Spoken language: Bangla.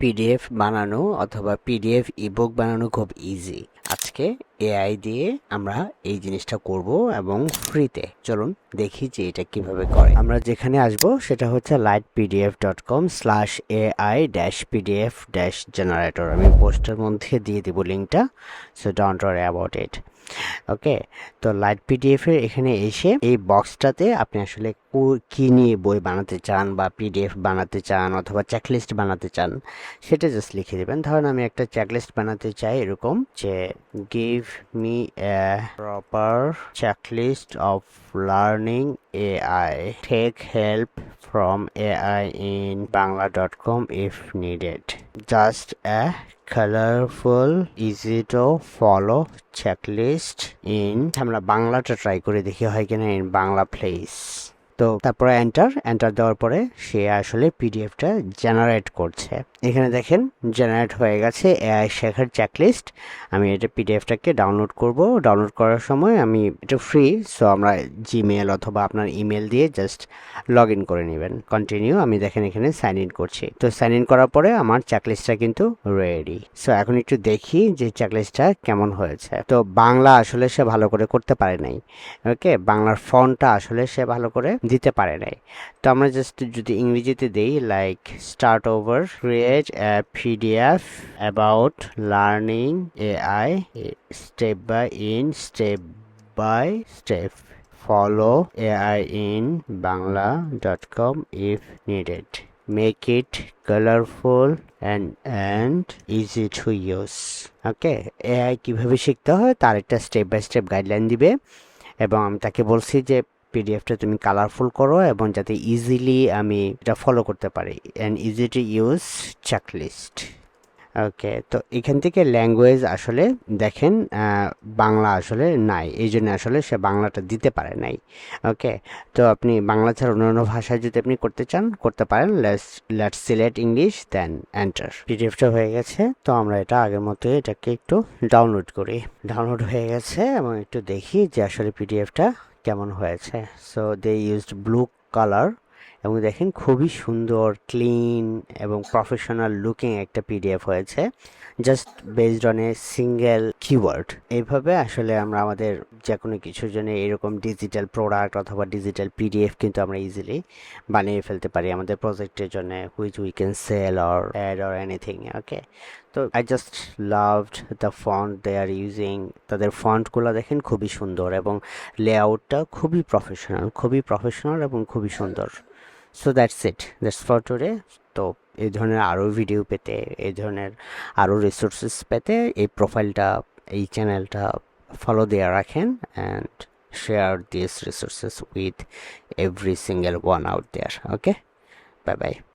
পিডিএফ বানানো অথবা পিডিএফ ইবুক বানানো খুব ইজি আজকে এআই দিয়ে আমরা এই জিনিসটা করব এবং ফ্রিতে চলুন দেখি যে এটা কীভাবে করে। আমরা যেখানে আসব সেটা হচ্ছে light PDF dot com slash AI dash PDF dash generator আমি পোস্টের মধ্যে দিয়ে দেবো লিঙ্কটা so don't worry about it okay তো লাইট পিডিএফ এর এখানে এসে এই বক্সটাতে আপনি আসলে কি নিয়ে বই বানাতে চান বা পিডিএফ বানাতে চান অথবা চেকলিস্ট বানাতে চান, সেটা জাস্ট লিখে দেবেন। ধরুন আমি একটা চেকলিস্ট বানাতে চাই এরকম যে give me a proper checklist of learning AI tech help from AI in Bangla dot com if needed just a colourful easy to follow checklist in আমরা বাংলাটা ট্রাই করে দেখি হয় কিনা ইন বাংলা প্লেস তো তারপরে এন্টার এন্টার দেওয়ার পরে সে আসলে পিডিএফটা জেনারেট করছে। এখানে দেখেন জেনারেট হয়ে গেছে এআই শেখার চেকলিস্ট আমি এটা পিডিএফটাকে ডাউনলোড করব। ডাউনলোড করার সময় আমি এটা ফ্রি সো আমরা জিমেল অথবা আপনার ইমেল দিয়ে জাস্ট লগ ইন করে নেবেন। কন্টিনিউ আমি দেখেন এখানে সাইন ইন করছি। তো সাইন ইন করার পরে আমার চেকলিস্টটা কিন্তু রেডি সো এখন একটু দেখি যে চেকলিস্টটা কেমন হয়েছে। তো বাংলা আসলে সে ভালো করে করতে পারে নাই। ওকে বাংলার ফন্টটা আসলে সে ভালো করে দিতে পারে নাই। তো আমরা জাস্ট যদি ইংরেজিতে দেই like start over create a PDF about learning AI step by in step by step follow AI in Bangla dot com if needed make it colourful and and easy to use okay AI কীভাবে শিখতে হয়? তার একটা স্টেপ বাই স্টেপ গাইডলাইন দিবে। এবং আমি তাকে বলছি যে পিডিএফটা তুমি কালারফুল করো এবং যাতে ইজিলি আমি এটা ফলো করতে পারি। And easy to use checklist okay তো এখান থেকে ল্যাঙ্গুয়েজ আসলে দেখেন বাংলা আসলে নাই। এই জন্য আসলে সে বাংলাটা দিতে পারে নাই। ওকে তো আপনি বাংলা ছাড়া অন্যান্য ভাষায় যদি আপনি করতে চান, করতে পারেন। Let's let's select English then enter পিডিএফটা হয়ে গেছে, তো আমরা এটা আগের মতো এটাকে একটু ডাউনলোড করি। ডাউনলোড হয়ে গেছে এবং একটু দেখি যে আসলে পিডিএফটা কেমন হয়েছে? So they used blue colour এবং দেখেন খুবই সুন্দর ক্লিন এবং প্রফেশনাল লুকিং একটা পিডিএফ হয়েছে। Just based on a single keyword এইভাবে আসলে আমরা আমাদের যে কোনো কিছুর জন্য এরকম ডিজিটাল প্রোডাক্ট অথবা ডিজিটাল পিডিএফ কিন্তু আমরা ইজিলি বানিয়ে ফেলতে পারি আমাদের প্রজেক্টের জন্য which we can sell or add or anything okay তো I just loved the font they are using তাদের ফন্টগুলো দেখেন খুবই সুন্দর এবং লেআউটটা খুবই প্রফেশনাল খুবই প্রফেশনাল এবং খুবই সুন্দর। So that's it that's for today তো এই ধরনের আরও ভিডিও পেতে, এই ধরনের আরও রিসোর্সেস পেতে এই প্রোফাইলটা এই চ্যানেলটা ফলো দেওয়া রাখেন and share this resources with every single one out there okay bye bye